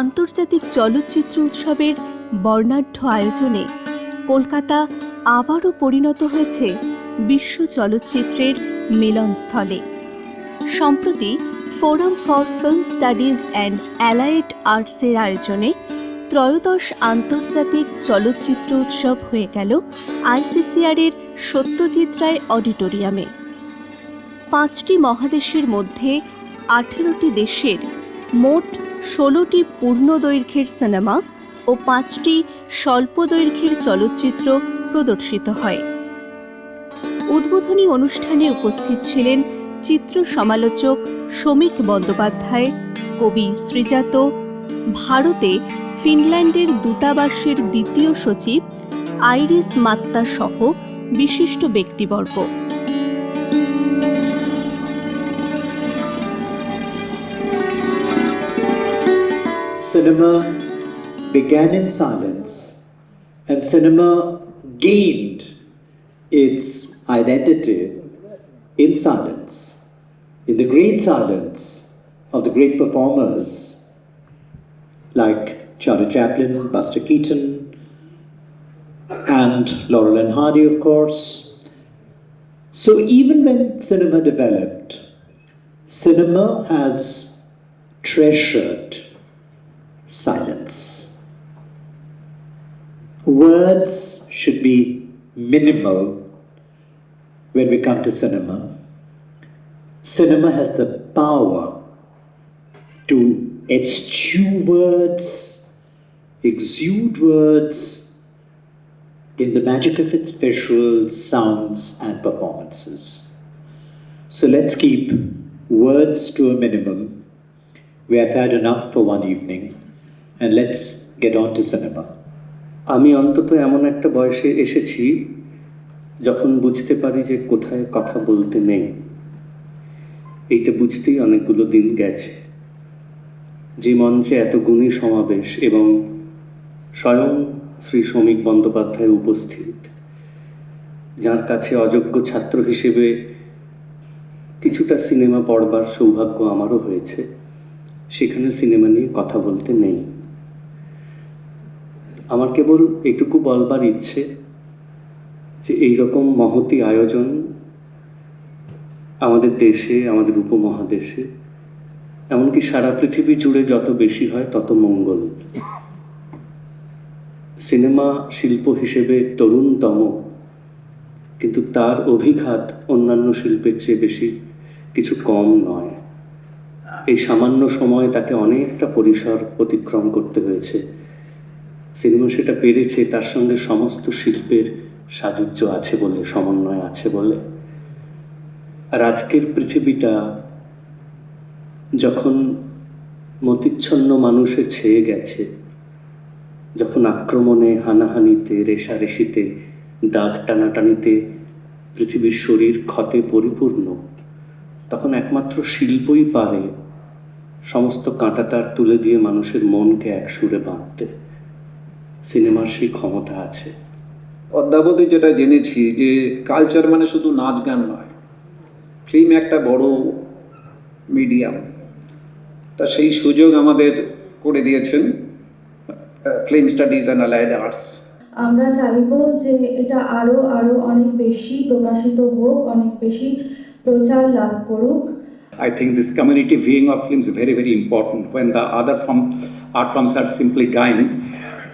আন্তর্জাতিক চলচ্চিত্র উৎসবের বর্ণাঢ্য আয়োজনে কলকাতা আবারও পরিণত হয়েছে বিশ্ব চলচ্চিত্রের মিলনস্থলে। সম্প্রতি forum for film studies and allied আর্টসের আয়োজনে ত্রয়োদশ আন্তর্জাতিক চলচ্চিত্র উৎসব হয়ে গেল আইসিসিআরের সত্যজিৎ রায় অডিটোরিয়ামে। পাঁচটি মহাদেশের মধ্যে আঠেরোটি দেশের মোট ষোলোটি পূর্ণ দৈর্ঘ্যের সিনেমা ও পাঁচটি স্বল্প দৈর্ঘ্যের চলচ্চিত্র প্রদর্শিত হয়। উদ্বোধনী অনুষ্ঠানে উপস্থিত ছিলেন চিত্র সমালোচক সমীক বন্দ্যোপাধ্যায়, কবি শ্রীজাত ভারতে ফিনল্যান্ডের দূতাবাসের দ্বিতীয় সচিব আইরিস মাত্তা সহ বিশিষ্ট ব্যক্তিবর্গ। Cinema began in silence and cinema gained its identity in silence, in the great silence of the great performers like Charlie Chaplin, Buster Keaton, and Laurel and Hardy, of course. So even when cinema developed, cinema has treasured silence. Words should be minimal when we come to cinema. Cinema has the power to eschew words, exude words in the magic of its visuals, sounds, and performances. So let's keep words to a minimum. We have had enough for one evening, and let's get on to cinema. আমি অন্তত এমন একটা বয়সে এসেছি যখন বুঝতে পারি যে কোথায় কথা বলতে নেই। এইটা বুঝতেই অনেকগুলো দিন গেছে। যে মঞ্চে এত গুণী সমাবেশ এবং স্বয়ং শ্রী শ্রমিক বন্দ্যোপাধ্যায় উপস্থিত, যার কাছে অযোগ্য ছাত্র হিসেবে কিছুটা সিনেমা পড়বার সৌভাগ্য আমারও হয়েছে। সেখানে সিনেমা নিয়ে কথা বলতে নেই। আমার কেবল এটুকু বলবার ইচ্ছে যে এই রকম মহতি আয়োজন আমাদের দেশে, আমাদের উপমহাদেশে, এমনকি সারা পৃথিবী জুড়ে যত বেশি হয় তত মঙ্গল। সিনেমা শিল্প হিসেবে তরুণতম, কিন্তু তার অভিঘাত অন্যান্য শিল্পের চেয়ে বেশি কিছু কম নয়। এই সামান্য সময়ে তাকে অনেকটা পরিসর অতিক্রম করতে হয়েছে। সিনেমা সেটা পেরেছে, তার সঙ্গে সমস্ত শিল্পের সাযুজ্য আছে বলে, সমন্বয় আছে বলে। আর আজকের পৃথিবীটা যখন মতিচ্ছন্ন মানুষে ছেয়ে গেছে, যখন আক্রমণে, হানাহানিতে, রেশারেশিতে, দাগ টানাটানিতে পৃথিবীর শরীর ক্ষতে পরিপূর্ণ, তখন একমাত্র শিল্পই পারে সমস্ত কাঁটাতার তুলে দিয়ে মানুষের মনকে এক সুরে বাঁধতে। সিনেমার সেই ক্ষমতা আছে। অদ্যাবধি যেটা জেনেছি যে কালচার মানে শুধু নাচ গান নয় ফিল্ম একটা বড় মিডিয়াম তা সেই সুযোগ আমাদের করে দিয়েছেন film studies and allied arts আমরা চাইব যে এটা আরও আরও অনেক বেশি প্রকাশিত হোক অনেক বেশি প্রচার লাভ করুক। I think this community viewing of films is very, very important. When the other form, art forms are simply dying,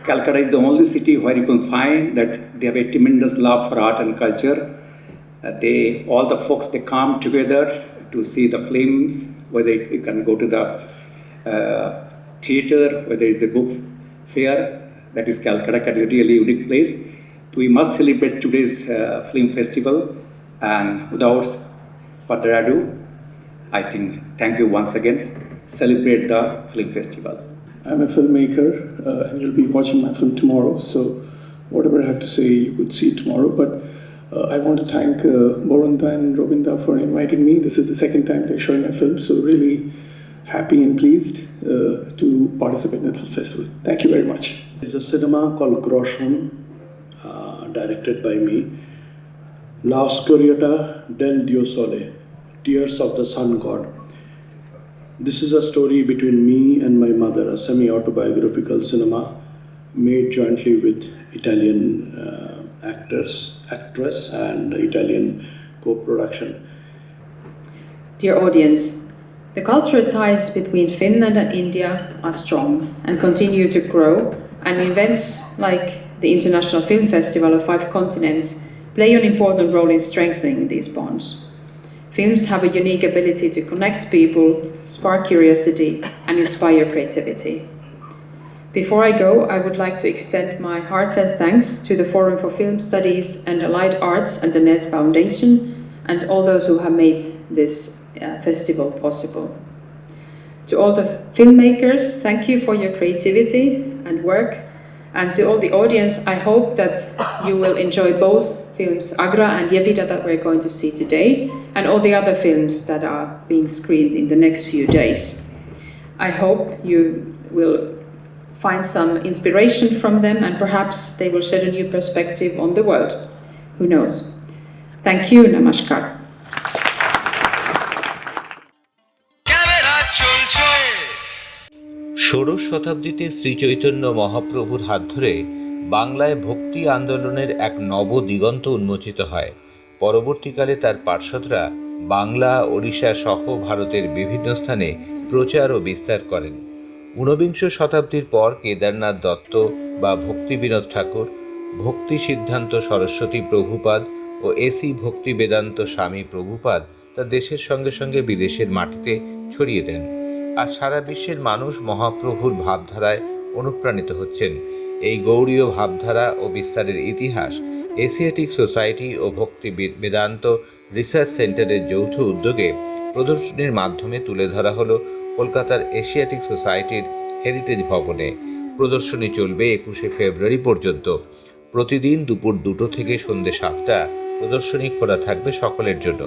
Calcutta is the only city where you can find that they have a tremendous love for art and culture. Uh, they all the folks they come together to see the films, whether you can go to the uh, theater, whether it's a book fair. That is Calcutta. That is a really unique place. We must celebrate today's uh, film festival. And without further ado, I think thank you once again. Celebrate the film festival. I'm a filmmaker, uh, and you'll be watching my film tomorrow. So, whatever I have to say, you could see tomorrow. But uh, I want to thank uh, Borunda and Robinda for inviting me. This is the second time they're showing my film, so really happy and pleased uh, to participate in the film festival. Thank you very much. It's a cinema called Groshun, uh, directed by me. La Oscuriata del Dio Sole, Tears of the Sun God. This is a story between me and my mother, a semi autobiographical cinema made jointly with Italian uh, actors, actress, and Italian co production. Dear audience, the cultural ties between Finland and India are strong and continue to grow, and events like the International Film Festival of Five Continents play an important role in strengthening these bonds. Films have a unique ability to connect people, spark curiosity, and inspire creativity. Before I go, I would like to extend my heartfelt thanks to the Forum for Film Studies and Allied Arts and the NES Foundation, and all those who have made this uh, festival possible. To all the filmmakers, thank you for your creativity and work. And to all the audience, I hope that you will enjoy both films Agra and Yevida that we're going to see today, and all the other films that are being screened in the next few days. I hope you will find some inspiration from them and perhaps they will shed a new perspective on the world. Who knows? Thank you, Namaskar. Camera চলছে ষোড়শ শতাব্দীতে শ্রীচৈতন্য মহাপ্রভুর হাত ধরে বাংলায় ভক্তি আন্দোলনের এক নব দিগন্ত উন্মোচিত হয়। পরবর্তীকালে তার পার্শ্বদরা বাংলা, ওড়িশা সহ ভারতের বিভিন্ন স্থানে প্রচার ও বিস্তার করেন। ঊনবিংশ শতাব্দীর পর কেদারনাথ দত্ত বা ভক্তি বিনোদ ঠাকুর, ভক্তি সিদ্ধান্ত সরস্বতী প্রভুপাদ ও এসি ভক্তি বেদান্ত স্বামী প্রভুপাদ তা দেশের সঙ্গে সঙ্গে বিদেশের মাটিতে ছড়িয়ে দেন। আর সারা বিশ্বের মানুষ মহাপ্রভুর ভাবধারায় অনুপ্রাণিত হচ্ছেন। এই গৌড়ীয় ভাবধারা ও বিস্তারের ইতিহাস এশিয়াটিক সোসাইটি ও ভক্তি বেদান্ত রিসার্চ সেন্টারের যৌথ উদ্যোগে প্রদর্শনীর মাধ্যমে তুলে ধরা হলো কলকাতার এশিয়াটিক সোসাইটির হেরিটেজ ভবনে। প্রদর্শনী চলবে একুশে ফেব্রুয়ারি পর্যন্ত। প্রতিদিন দুপুর দুটো থেকে সন্ধ্যে সাতটা প্রদর্শনী খোলা থাকবে সকলের জন্য।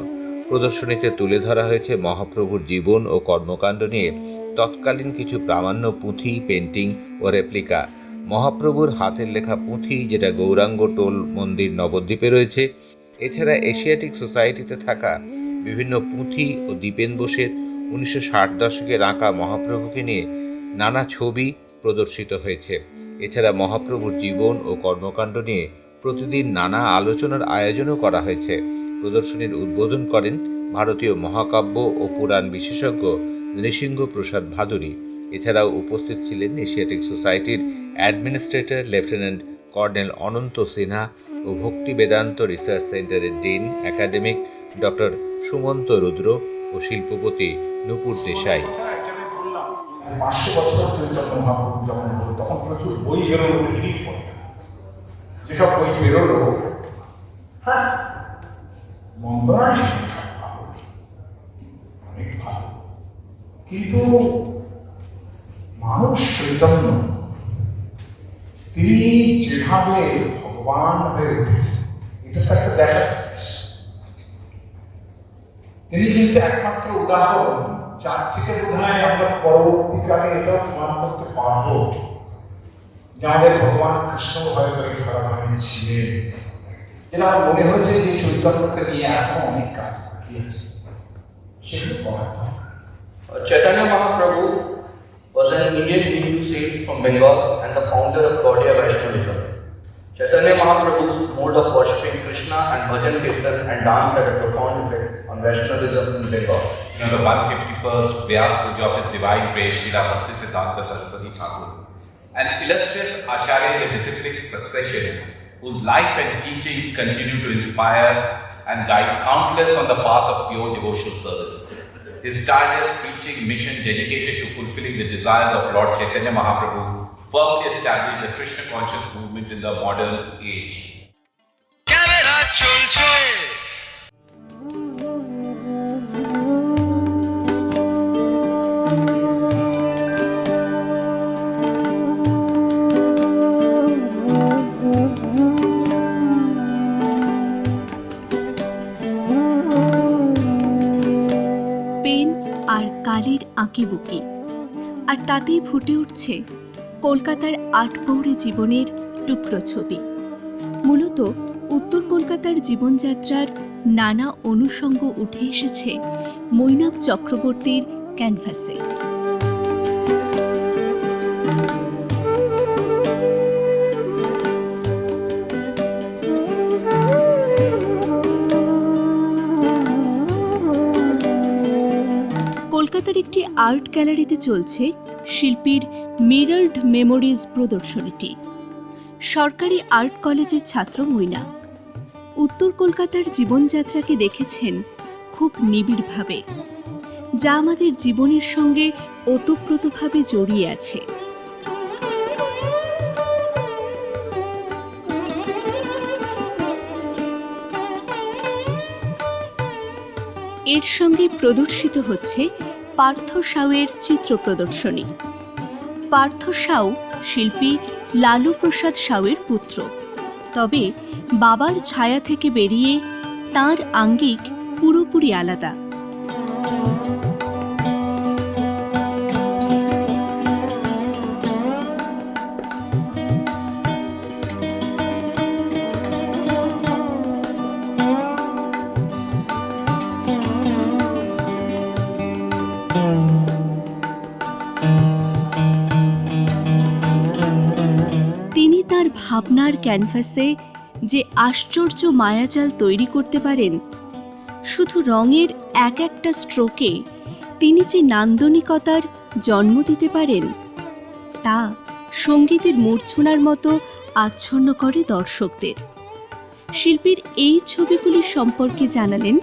প্রদর্শনীতে তুলে ধরা হয়েছে মহাপ্রভুর জীবন ও কর্মকাণ্ড নিয়ে। তৎকালীন কিছু প্রামাণ্য পুঁথি, পেন্টিং ও রেপ্লিকা। মহাপ্রভুর হাতের লেখা পুঁথি, যেটা গৌরাঙ্গ টোল মন্দির নবদ্বীপে রয়েছে, এছাড়া এশিয়াটিক সোসাইটিতে থাকা বিভিন্ন পুঁথি ও দীপেন বোসের উনিশশো ষাট দশকের আঁকা মহাপ্রভুকে নিয়ে নানা ছবি প্রদর্শিত হয়েছে। এছাড়া মহাপ্রভুর জীবন ও কর্মকাণ্ড নিয়ে প্রতিদিন নানা আলোচনার আয়োজনও করা হয়েছে। প্রদর্শনীর উদ্বোধন করেন ভারতীয় মহাকাব্য ও পুরাণ বিশেষজ্ঞ নৃসিংহ প্রসাদ ভাদুরী। এছাড়াও উপস্থিত ছিলেন এশিয়াটিক সোসাইটির administrator lieutenant colonel Ananta Sinha ও ভক্তি বেদান্ত রিসার্চ সেন্টারের dean academic doctor Sumanta Rudra ও শিল্পপতি নুপুর দেশাই। হ্যাঁ কিন্তু মানুষ চৈতন্য তিনি যেভাবে ভগবান হয়ে উঠেছে এটা তো একটা দেখা তিনি কিন্তু একমাত্র উদাহরণ। যার থেকে বোধ হয় আমরা পরবর্তীকালে এটাও প্রমাণ করতে পারব। যে আমাদের ভগবান কৃষ্ণ হয়তো এই ধরাধামে ছিলেন যেটা মনে হয়েছে যে চৈতন্যকে নিয়ে এখন অনেক কাজ বাকি Chaitanya Mahaprabhu was an Indian Hindu saint from Bengal and the founder of Gaudiya Vaishnavism. Chaitanya Mahaprabhu's mode of worshipping Krishna and bhajan kirtan and dance had a profound effect on Vaishnavism in Bengal. Know, the 151st Vyas Puja of His Divine Grace, Srila Bhakti Siddhanta Saraswati Thakur, an illustrious Acharya in the disciplic succession, whose life and teachings continue to inspire and guide countless on the path of pure devotional service. His tireless preaching mission dedicated to fulfilling the desires of Lord Chaitanya Mahaprabhu firmly established the Krishna conscious movement in the modern age. আঁকিবুকি আর তাতেই ফুটে উঠছে কলকাতার আটপৌরে জীবনের টুকরো ছবি। মূলত উত্তর কলকাতার জীবনযাত্রার নানা অনুষঙ্গ উঠে এসেছে মৈনাক চক্রবর্তীর ক্যানভাসে। কলকাতার একটি আর্ট গ্যালারিতে চলছে শিল্পীর মিরার্ড মেমোরিজ প্রদর্শনীটি। সরকারি আর্ট কলেজের ছাত্র মৈনাক। উত্তর কলকাতার জীবনযাত্রাকে দেখেছেন খুব নিবিড়ভাবে, যা আমাদের জীবনের সঙ্গে ওতপ্রোতভাবে জড়িয়ে আছে। এর সঙ্গে প্রদর্শিত হচ্ছে পার্থ সাউয়ের চিত্র প্রদর্শনী। পার্থ সাউ শিল্পী লালু প্রসাদ সাউয়ের পুত্র। তবে বাবার ছায়া থেকে বেরিয়ে তার আঙ্গিক পুরোপুরি আলাদা। তার ভাবনার ক্যানভাসে যে আশ্চর্য মায়াজাল তৈরি করতে পারেন, শুধু রঙের এক একটা স্ট্রোকে তিনি যে নান্দনিকতার জন্ম দিতে পারেন, তা সঙ্গীতের মূর্ছনার মতো আচ্ছন্ন করে দর্শকদের। শিল্পীর এই ছবিগুলি সম্পর্কে জানালেন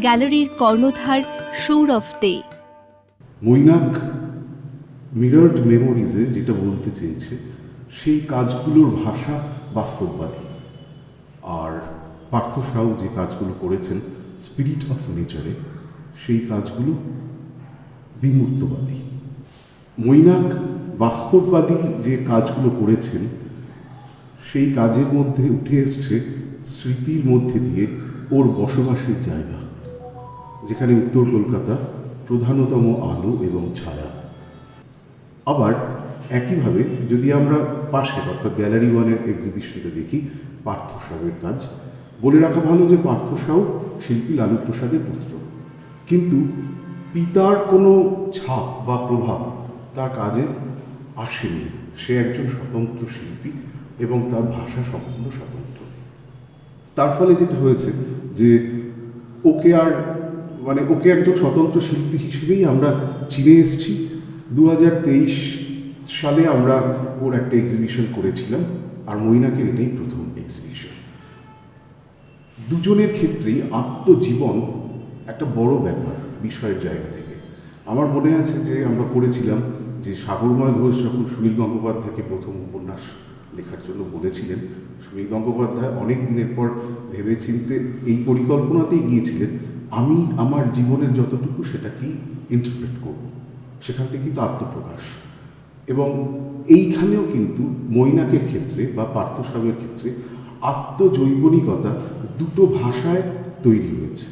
গ্যালারির কর্ণধার সৌরভ দে। মৈনাক, মিরার্ড মেমোরিজে যেটা বলতে চেয়েছে সেই কাজগুলোর ভাষা বাস্তববাদী। আর পার্থ সাউ যে কাজগুলো করেছেন স্পিরিট অফ নেচারে সেই কাজগুলো বিমূর্তবাদী। মৈনাক বাস্তববাদী যে কাজগুলো করেছেন, সেই কাজের মধ্যে উঠে এসছে স্মৃতির মধ্যে দিয়ে ওর বসবাসের জায়গা, যেখানে উত্তর কলকাতা প্রধানতম আলো এবং ছায়া। আবার একইভাবে যদি আমরা পাশে, অর্থাৎ গ্যালারি ওয়ানের এক্সিবিশনটা দেখি, পার্থ সাউয়ের কাজ। বলে রাখা ভালো যে পার্থ সাউ শিল্পী লালু প্রসাদের পুত্র। কিন্তু পিতার কোনো ছাপ বা প্রভাব তার কাজে আসেনি। সে একজন স্বতন্ত্র শিল্পী এবং তার ভাষা সম্পূর্ণ স্বতন্ত্র। তার ফলে যেটা হয়েছে যে ওকে আর মানে ওকে একজন স্বতন্ত্র শিল্পী হিসেবেই আমরা চিনে এসেছি। দু হাজার তেইশ সালে আমরা ওর একটা এক্সিবিশন করেছিলাম, আর মৈনাকের এটাই প্রথম এক্সিবিশন দুজনের ক্ষেত্রেই আত্মজীবন একটা বড় ব্যাপার বিষয়ের জায়গা থেকে। আমার মনে আছে যে আমরা করেছিলাম যে সাগরময় ঘোষ যখন সুনীল গঙ্গোপাধ্যায়কে প্রথম উপন্যাস লেখার জন্য বলেছিলেন, সুনীল গঙ্গোপাধ্যায় অনেক দিনের পর ভেবেচিন্তে এই পরিকল্পনাতেই গিয়েছিলেন, আমি আমার জীবনের যতটুকু সেটাকেই ইন্টারপ্রেট করব। সেখান থেকেই তো আত্মপ্রকাশ। এবং এইখানেও কিন্তু মৈনাকের ক্ষেত্রে বা পার্থসাবের ক্ষেত্রে আত্মজৈবনিকতা দুটো ভাষায় তৈরি হয়েছে।